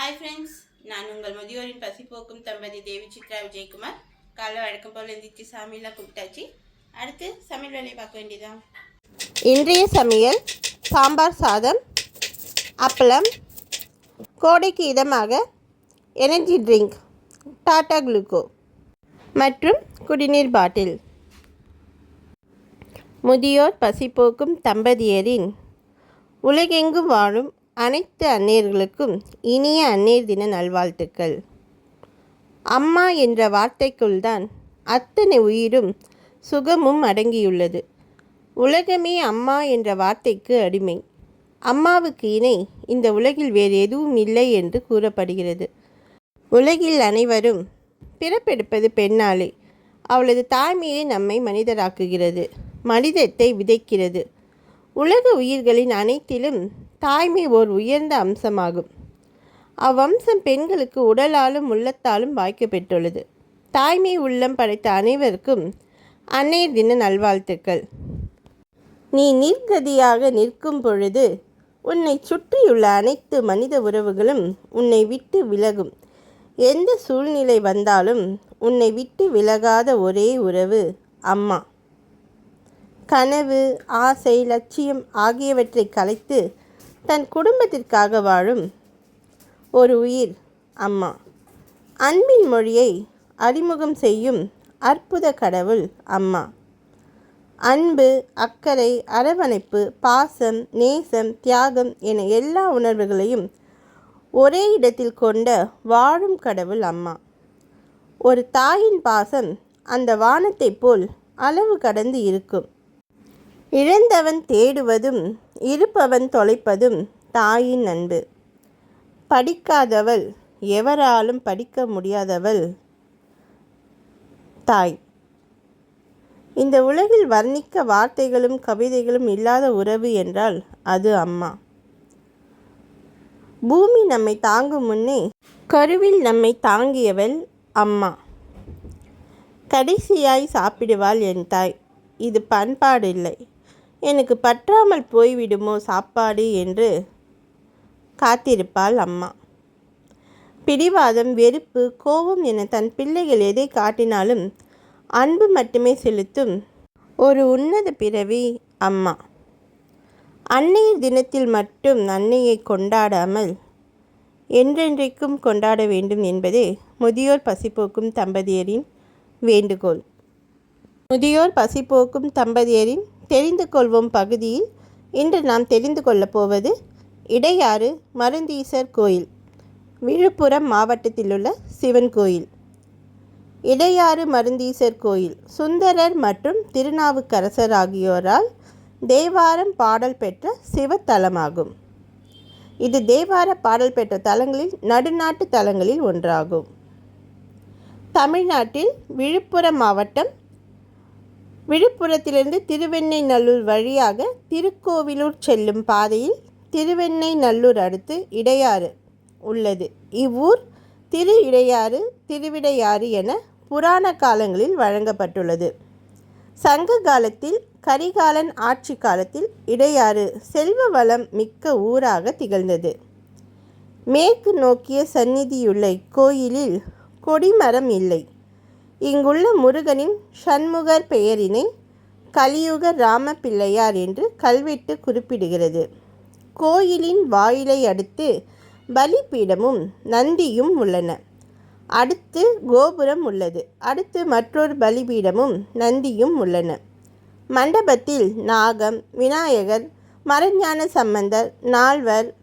Hi friends நான் உங்கள் முதியோரின் பசி போக்கும் தம்பதி தேவி சித்ரா விஜயகுமார். காலைல வழக்கம் போல் எந்திரிச்சு சாமியெல்லாம் கூப்பிட்டாச்சு அடுத்து சமையல் வேலையை பார்க்க வேண்டியதான் இன்றைய சமையல் சாம்பார் சாதம் அப்பளம் கோடைக்கு இதமாக எனர்ஜி ட்ரிங்க் டாடா குளுக்கோ மற்றும் குடிநீர் பாட்டில். முதியோர் பசிப்போக்கும் தம்பதியரின் உலகெங்கும் வாழும் அனைத்து அன்னையர்களுக்கும் இனிய அன்னையர் தின நல்வாழ்த்துக்கள். அம்மா என்ற வார்த்தைக்குள்தான் அத்தனை உயிரும் சுகமும் அடங்கியுள்ளது. உலகமே அம்மா என்ற வார்த்தைக்கு அடிமை. அம்மாவுக்கு இணை இந்த உலகில் வேறு எதுவும் இல்லை என்று கூறப்படுகிறது. உலகில் அனைவரும் பிறப்பெடுப்பது பெண்ணாலே. அவளது தாய்மையே நம்மை மனிதராக்குகிறது. மனிதத்தை விதைக்கிறது. உலக உயிர்களின் அனைத்திலும் தாய்மை ஓர் உயர்ந்த அம்சமாகும். அவ்வம்சம் பெண்களுக்கு உடலாலும் உள்ளத்தாலும் வாய்க்கப்பெற்றுள்ளது தாய்மை உள்ளம் படைத்த அனைவருக்கும் அன்னையர் தின நல்வாழ்த்துக்கள். நீ நிர்கதியாக நிற்கும் பொழுது உன்னை சுற்றியுள்ள அனைத்து மனித உறவுகளும் உன்னை விட்டு விலகும். எந்த சூழ்நிலை வந்தாலும் உன்னை விட்டு விலகாத ஒரே உறவு அம்மா. கனவு ஆசை லட்சியம் ஆகியவற்றை கலைத்து தன் குடும்பத்திற்காக வாழும் ஒரு உயிர் அம்மா. அன்பின் மொழியை அறிமுகம் செய்யும் அற்புத கடவுள் அம்மா. அன்பு அக்கறை அரவணைப்பு பாசம் நேசம் தியாகம் என எல்லா உணர்வுகளையும் ஒரே இடத்தில் கொண்ட வாழும் கடவுள் அம்மா. ஒரு தாயின் பாசம் அந்த வானத்தைப் போல் அளவு கடந்து இருக்கும். இழந்தவன் தேடுவதும் இருப்பவன் தொலைப்பதும் தாயின் அன்பு. படிக்காதவள் எவராலும் படிக்க முடியாதவள் தாய். இந்த உலகில் வர்ணிக்க வார்த்தைகளும் கவிதைகளும் இல்லாத உறவு என்றால் அது அம்மா. பூமி நம்மை தாங்கும் முன்னே கருவில் நம்மை தாங்கியவள் அம்மா. கடைசியாய் சாப்பிடுவாள் என் தாய். இது பண்பாடு இல்லை எனக்கு பற்றாமல் போய்விடுமோ சாப்பாடு என்று காத்திருப்பாள் அம்மா. பிடிவாதம் வெறுப்பு கோபம் என தன் பிள்ளைகள் எதை காட்டினாலும் அன்பு மட்டுமே செலுத்தும் ஒரு உன்னத பிறவி அம்மா. அன்னையர் தினத்தில் மட்டும் அன்னையை கொண்டாடாமல் என்றென்றைக்கும் கொண்டாட வேண்டும் என்பதே முதியோர் பசிப்போக்கும் தம்பதியரின் வேண்டுகோள். முதியோர் பசிப்போக்கும் தம்பதியரின் தெரிந்து கொள்வோம் பகுதியில் இன்று நாம் தெரிந்து கொள்ளப் போவது இடையாறு மருந்தீசர் கோயில் விழுப்புரம் மாவட்டத்திலுள்ள சிவன் கோயில். இடையாறு மருந்தீசர் கோயில் சுந்தரர் மற்றும் திருநாவுக்கரசர் ஆகியோரால் தேவாரம் பாடல் பெற்ற சிவத்தலமாகும் இது தேவார பாடல் பெற்ற தலங்களில் நடுநாட்டு தலங்களில் ஒன்றாகும். தமிழ்நாட்டில் விழுப்புரம் மாவட்டம் விழுப்புரத்திலிருந்து திருவெண்ணெய்நல்லூர் வழியாக திருக்கோவிலூர் செல்லும் பாதையில் திருவெண்ணெய்நல்லூர் அடுத்து இடையாறு உள்ளது. இவ்வூர் திரு இடையாறு திருவிடையாறு என புராண காலங்களில் வழங்கப்பட்டுள்ளது. சங்க காலத்தில் கரிகாலன் ஆட்சி காலத்தில் இடையாறு செல்வ வளம் மிக்க ஊராக திகழ்ந்தது. மேற்கு நோக்கிய சந்நிதியுள்ள இக்கோயிலில் கொடிமரம் இல்லை. இங்குள்ள முருகனின் சண்முகர் பெயரினை கலியுக ராம பிள்ளையார் என்று கல்வெட்டு குறிப்பிடுகிறது. கோயிலின் வாயிலை அடுத்து பலிபீடமும் நந்தியும் உள்ளன. அடுத்து கோபுரம் உள்ளது. அடுத்து மற்றொரு பலிபீடமும் நந்தியும் உள்ளன. மண்டபத்தில் நாகம் விநாயகர் மரஞான சம்பந்தர் நால்வர்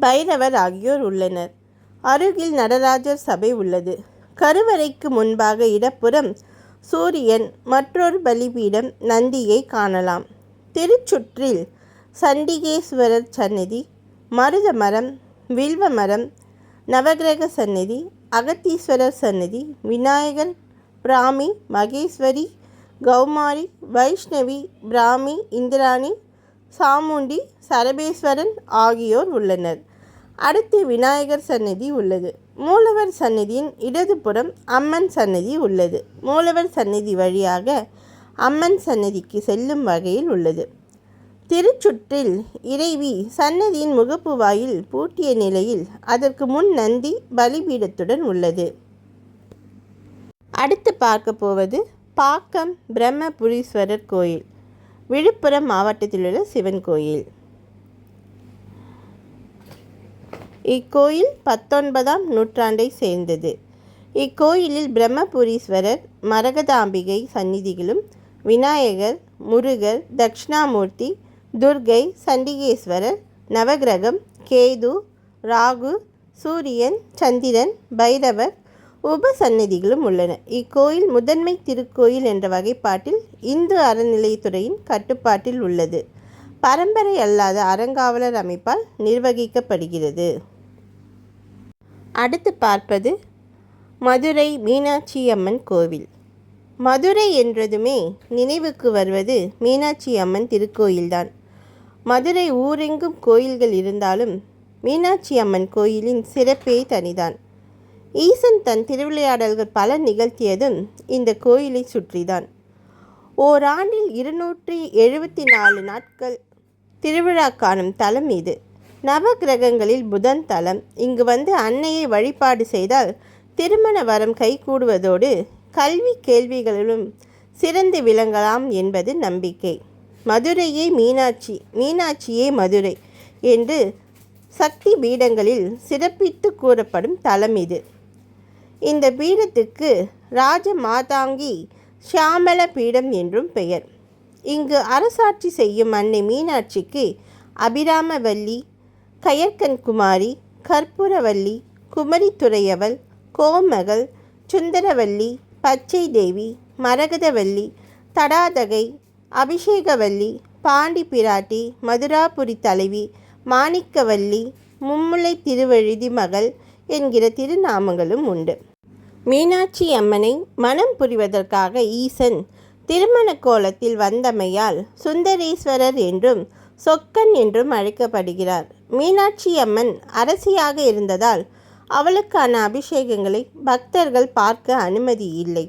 பைரவர் ஆகியோர் உள்ளனர். அருகில் நடராஜர் சபை உள்ளது. கருவறைக்கு முன்பாக இடப்புறம் சூரியன் மற்றொரு பலிபீடம் நந்தியை காணலாம். திருச்சுற்றில் சண்டிகேஸ்வரர் சன்னதி மருத மரம் வில்வ மரம் நவகிரக சந்நிதி அகத்தீஸ்வரர் சன்னதி விநாயகர் பிராமி மகேஸ்வரி கௌமாரி வைஷ்ணவி பிராமி இந்திராணி சாமுண்டி சரபேஸ்வரன் ஆகியோர் உள்ளனர். அடுத்து விநாயகர் சன்னதி உள்ளது. மூலவர் சந்நிதியின் இடதுபுறம் அம்மன் சந்நிதி உள்ளது. மூலவர் சந்நிதி வழியாக அம்மன் சந்நிதிக்கு செல்லும் வகையில் உள்ளது. திருச்சுற்றில் இறைவி சன்னதியின் முகப்பு வாயில் பூட்டிய நிலையில் அதற்கு முன் நந்தி பலிபீடத்துடன் உள்ளது. அடுத்து பார்க்க போவது பாக்கம் பிரம்மபுரீஸ்வரர் கோயில். விழுப்புரம் மாவட்டத்தில் உள்ள சிவன் கோயில். இக்கோயில் பத்தொன்பதாம் நூற்றாண்டை சேர்ந்தது. இக்கோயிலில் பிரம்மபுரீஸ்வரர் மரகதாம்பிகை சந்நிதிகளும் விநாயகர் முருகர் தட்சிணாமூர்த்தி துர்கை சண்டிகேஸ்வரர் நவகிரகம் கேது ராகு சூரியன் சந்திரன் பைரவர் உபசன்னதிகளும் உள்ளன. இக்கோயில் முதன்மை திருக்கோயில் என்ற வகைப்பாட்டில் இந்து அறநிலையத்துறையின் கட்டுப்பாட்டில் உள்ளது. பரம்பரை அல்லாத அறங்காவலர் அமைப்பால் நிர்வகிக்கப்படுகிறது. அடுத்து பார்ப்பது மதுரை மீனாட்சி அம்மன் கோவில். மதுரை என்றதுமே நினைவுக்கு வருவது மீனாட்சி அம்மன் திருக்கோயில்தான். மதுரை ஊரெங்கும் கோயில்கள் இருந்தாலும் மீனாட்சி அம்மன் கோயிலின் சிறப்பே தனிதான். ஈசன் தன் திருவிளையாடல்கள் பல நிகழ்த்தியதும் இந்த கோயிலை சுற்றிதான். ஓராண்டில் இருநூற்றி எழுபத்தி நாலு நாட்கள் திருவிழா காணும் தலம் இது. நவகிரகங்களில் புதன் தலம். இங்கு வந்து அன்னையை வழிபாடு செய்தால் திருமண வரம் கைகூடுவதோடு கல்வி கேள்விகளிலும் சிறந்து விளங்கலாம் என்பது நம்பிக்கை. மதுரையே மீனாட்சி மீனாட்சியே மதுரை என்று சக்தி பீடங்களில் சிறப்பித்து கூறப்படும் தலம் இது. இந்த பீடத்துக்கு ராஜ மாதாங்கி ஷியாமல பீடம் என்றும் பெயர். இங்கு அரசாட்சி செய்யும் அன்னை மீனாட்சிக்கு அபிராமவல்லி கயற்கன் குமாரி கற்பூரவல்லி குமரித்துறையவள் கோமகள் சுந்தரவல்லி பச்சை தேவி மரகதவல்லி தடாதகை அபிஷேகவல்லி பாண்டி பிராட்டி மதுராபுரி தலைவி மாணிக்கவல்லி மும்முலை திருவழுதி மகள் என்கிற திருநாமங்களும் உண்டு. மீனாட்சி அம்மனை மனம் புரிவதற்காக ஈசன் திருமண கோலத்தில் வந்தமையால் சுந்தரேஸ்வரர் என்றும் சொக்கன் என்றும் அழைக்கப்படுகிறார். மீனாட்சி அம்மன் அரசியாக இருந்ததால் அவளுக்கான அபிஷேகங்களை பக்தர்கள் பார்க்க அனுமதி இல்லை.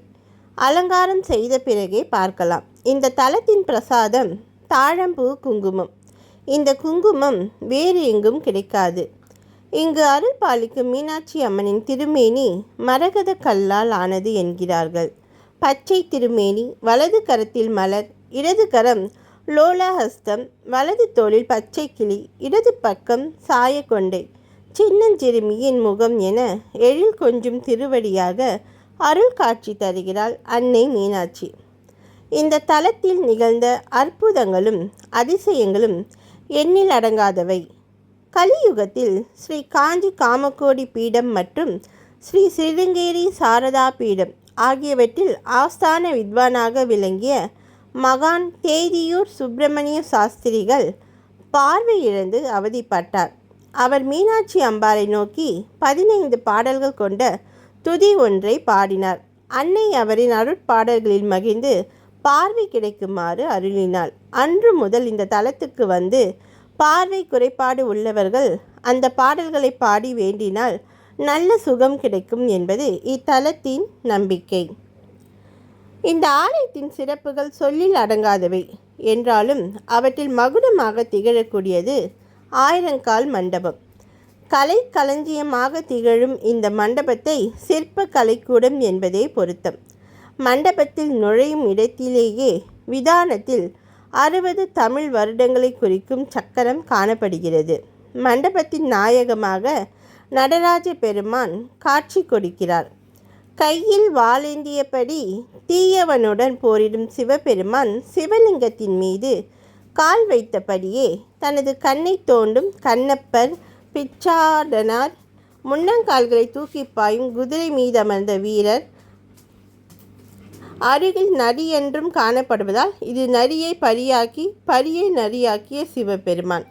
அலங்காரம் செய்த பிறகே பார்க்கலாம். இந்த தலத்தின் பிரசாதம் தாழம்பூ குங்குமம். இந்த குங்குமம் வேறு எங்கும் கிடைக்காது. இங்கு அருள் பாலிக்கும் மீனாட்சி அம்மனின் திருமேனி மரகத கல்லால் ஆனது என்கிறார்கள். பச்சை திருமேனி வலது கரத்தில் மலர் இடது கரம் லோலாஹஸ்தம் வலது தோளில் பச்சை கிளி இடது பக்கம் சாயக்கொண்டை. சின்னஞ்சிறுமியின் முகம் என எழில் கொஞ்சம் திருவடியாக அருள் காட்சி தருகிறாள் அன்னை மீனாட்சி. இந்த தலத்தில் நிகழ்ந்த அற்புதங்களும் அதிசயங்களும் எண்ணில் அடங்காதவை. கலியுகத்தில் ஸ்ரீ காஞ்சி காமக்கோடி பீடம் மற்றும் ஸ்ரீ சிருங்கேரி சாரதா பீடம் ஆகியவற்றில் ஆஸ்தான வித்வானாக விளங்கிய மகான் தேதியூர் சுப்பிரமணிய சாஸ்திரிகள் பார்வை இழந்து அவதிப்பட்டார். அவர் மீனாட்சி அம்பாளை நோக்கி பதினைந்து பாடல்கள் கொண்ட துதி ஒன்றை பாடினார். அன்னை அவரின் அருட்பாடல்களில் மகிழ்ந்து பார்வை கிடைக்குமாறு அருளினாள். அன்று முதல் இந்த தலத்துக்கு வந்து பார்வை குறைபாடு உள்ளவர்கள் அந்த பாடல்களை பாடி வேண்டினால் நல்ல சுகம் கிடைக்கும் என்பது இத்தலத்தின் நம்பிக்கை. இந்த ஆலயத்தின் சிறப்புகள் சொல்லில் அடங்காதவை. என்றாலும் அவற்றில் மகுடமாக திகழக்கூடியது ஆயிரங்கால் மண்டபம். கலை களஞ்சியமாக திகழும் இந்த மண்டபத்தை சிற்ப கலைக்கூடம் என்பதே பொருத்தம். மண்டபத்தில் நுழையும் இடத்திலேயே விதானத்தில் அறுபது தமிழ் வருடங்களை குறிக்கும் சக்கரம் காணப்படுகிறது. மண்டபத்தின் நாயகமாக நடராஜ பெருமான் காட்சி கொடுக்கிறார். கையில் வாளேந்தியபடி தீயவனுடன் போரிடும் சிவபெருமான் சிவலிங்கத்தின் மீது கால் வைத்தபடியே தனது கண்ணை தோண்டும் கண்ணப்பர் பிச்சாடனார் முன்னங்கால்களை தூக்கி பாயும் குதிரை மீது அமர்ந்த வீரர். அருகில் நரி என்றும் காணப்படுவதால் இது நரியை பரியாக்கி பரியை நரியாக்கிய சிவபெருமான்.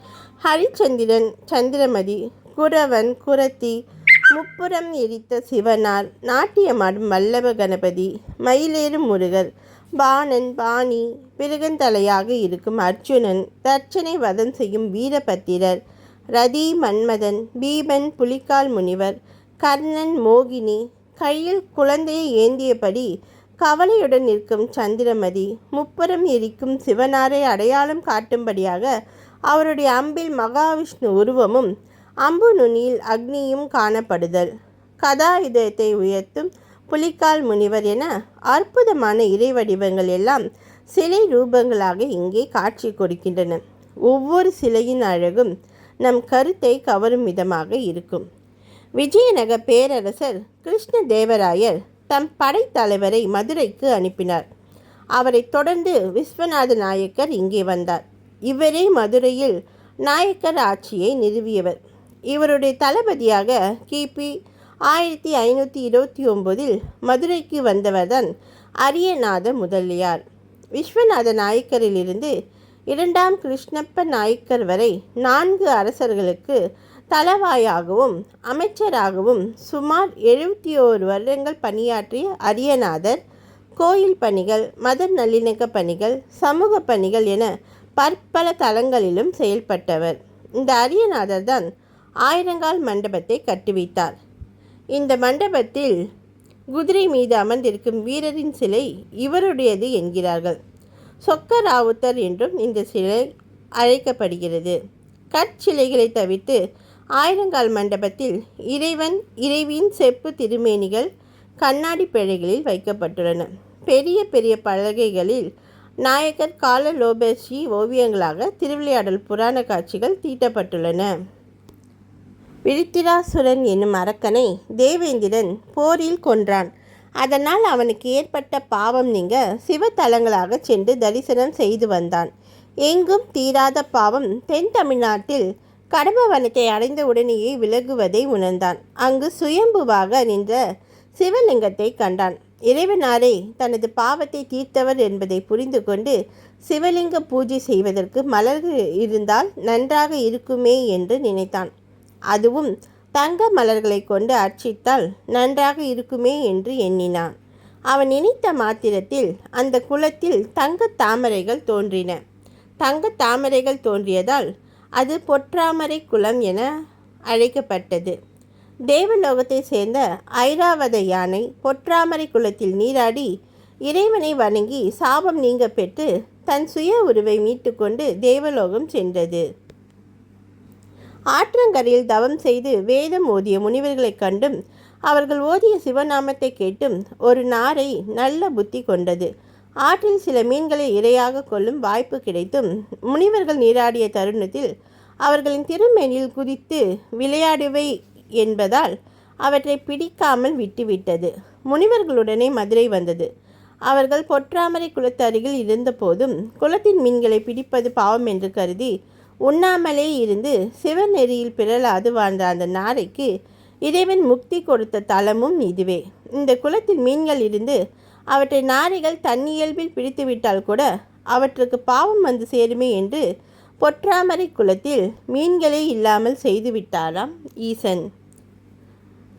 ஹரிச்சந்திரன் சந்திரமதி குரவன் குரத்தி முப்புறம் எரித்த சிவனார் நாட்டியமாடும் வல்லவ கணபதி மயிலேறும் முருகர் பாணன் பாணி பிருகந்தலையாக இருக்கும் அர்ஜுனன் தர்ச்சனை வதம் செய்யும் வீரபத்திரர் ரதி மன்மதன் பீமன் புலிக்கால் முனிவர் கர்ணன் மோகினி கையில் குழந்தையை ஏந்தியபடி கவலையுடன் நிற்கும் சந்திரமதி முப்புறம் எரிக்கும் சிவனாரை அடையாளம் காட்டும்படியாக அவருடைய அம்பில் மகாவிஷ்ணு உருவமும் அம்பு நுனியில் அக்னியும் காணப்படுதல். கதாயுதத்தை உயர்த்தும் புலிக்கால் முனிவர் என அற்புதமான இறை வடிவங்கள் எல்லாம் சிலை ரூபங்களாக இங்கே காட்சி கொடுக்கின்றன. ஒவ்வொரு சிலையின் அழகும் நம் கருத்தை கவரும் விதமாக இருக்கும். விஜயநக பேரரசர் கிருஷ்ண தேவராயர் தம் படைத்தலைவரை மதுரைக்கு அனுப்பினார். அவரைத் தொடர்ந்து விஸ்வநாத நாயக்கர் இங்கே வந்தார். இவரே மதுரையில் நாயக்கர் ஆட்சியை நிறுவியவர். இவருடைய தளபதியாக கிபி ஆயிரத்தி ஐநூற்றி இருபத்தி ஒம்போதில் மதுரைக்கு வந்தவர்தான் அரியநாத முதலியார். விஸ்வநாத நாயக்கரிலிருந்து இரண்டாம் கிருஷ்ணப்ப நாயக்கர் வரை நான்கு அரசர்களுக்கு தலவாயாகவும் அமைச்சராகவும் சுமார் எழுபத்தி ஓரு வருடங்கள் பணியாற்றிய அரியநாதர் கோயில் பணிகள் மத நல்லிணக்க பணிகள் சமூக பணிகள் என பற்பல தளங்களிலும் செயல்பட்டவர். இந்த அரியநாதர் தான் ஆயிரங்கால் மண்டபத்தை கட்டுவித்தார். இந்த மண்டபத்தில் குதிரை மீது அமர்ந்திருக்கும் வீரரின் சிலை இவருடையது என்கிறார்கள். சொக்க ராவுத்தர் என்றும் இந்த சிலை அழைக்கப்படுகிறது. கற்சிலைகளை தவிர்த்து ஆயிரங்கால் மண்டபத்தில் இறைவன் இறைவியின் செப்பு திருமேனிகள் கண்ணாடி பிழைகளில் வைக்கப்பட்டுள்ளன. பெரிய பெரிய பலகைகளில் நாயக்கர் கால லோபேஷி ஓவியங்களாக திருவிளையாடல் புராண காட்சிகள் தீட்டப்பட்டுள்ளன. விழித்திராசுரன் என்னும் அரக்கனை தேவேந்திரன் போரில் கொன்றான். அதனால் அவனுக்கு ஏற்பட்ட பாவம் நீங்க சிவத்தலங்களாக சென்று தரிசனம் செய்து வந்தான். எங்கும் தீராத பாவம் தென் தமிழ்நாட்டில் கடம்பவனத்தை அடைந்த உடனேயே விலகுவதை உணர்ந்தான். அங்கு சுயம்புவாக நின்ற சிவலிங்கத்தை கண்டான். இறைவனாரே தனது பாவத்தை தீர்த்தவர் என்பதை புரிந்து கொண்டு சிவலிங்க பூஜை செய்வதற்கு மலர்கள் இருந்தால் நன்றாக இருக்குமே என்று நினைத்தான். அதுவும் தங்க மலர்களை கொண்டு அர்ச்சித்தால் நன்றாக இருக்குமே என்று எண்ணினான். அவன் நினைத்த மாத்திரத்தில் அந்த குளத்தில் தங்க தாமரைகள் தோன்றின. தங்க தாமரைகள் தோன்றியதால் அது பொற்றாமரை குளம் என அழைக்கப்பட்டது. தேவலோகத்தை சேர்ந்த ஐராவத யானை பொற்றாமரை குளத்தில் நீராடி இறைவனை வணங்கி சாபம் நீங்க பெற்று தன் சுய உருவை மீட்டுக்கொண்டு தேவலோகம் சென்றது. ஆற்றங்கரையில் தவம் செய்து வேதம் ஓதிய முனிவர்களைக் கண்டும் அவர்கள் ஓதிய சிவநாமத்தை கேட்டும் ஒரு நாரை நல்ல புத்தி கொண்டது. ஆற்றில் சில மீன்களை இரையாக கொள்ளும் வாய்ப்பு கிடைத்தும் முனிவர்கள் நீராடிய தருணத்தில் அவர்களின் திருமேனில் குதித்து விளையாடுவை என்பதால் அவற்றை பிடிக்காமல் விட்டுவிட்டது. முனிவர்களுடனே மதுரை வந்தது. அவர்கள் பொற்றாமரை குளத்து அருகில் இருந்தபோதும் குளத்தின் மீன்களை பிடிப்பது பாவம் என்று கருதி உண்ணாமலே இருந்து சிவநெறியில் பிறலாது வாழ்ந்த அந்த நாரைக்கு இறைவன் முக்தி கொடுத்த தலமும் இதுவே. இந்த குளத்தில் மீன்கள் இருந்து அவற்றை நாரைகள் தன்னியல்பில் பிடித்துவிட்டால் கூட அவற்றுக்கு பாவம் வந்து சேருமே என்று பொற்றாமரை குளத்தில் மீன்களே இல்லாமல் செய்துவிட்டாராம் ஈசன்.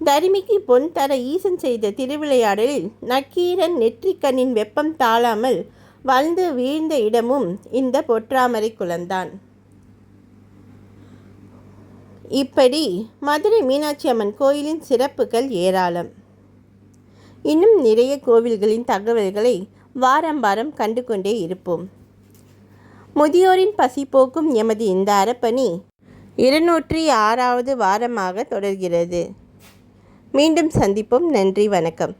தருமிக்கு பொன் தர ஈசன் செய்த திருவிளையாடலில் நக்கீரன் நெற்றிக்கண்ணின் வெப்பம் தாழாமல் வாழ்ந்து வீழ்ந்த இடமும் இந்த பொற்றாமரை குளம்தான். இப்படி மதுரை மீனாட்சி அம்மன் கோயிலின் சிறப்புகள் ஏராளம். இன்னும் நிறைய கோவில்களின் தகவல்களை வாரம் வாரம் கண்டு கொண்டே இருப்போம். முதியோரின் பசி போக்கும் எமது இந்த அறப்பணி இருநூற்றி ஆறாவது வாரமாக தொடர்கிறது. மீண்டும் சந்திப்போம். நன்றி வணக்கம்.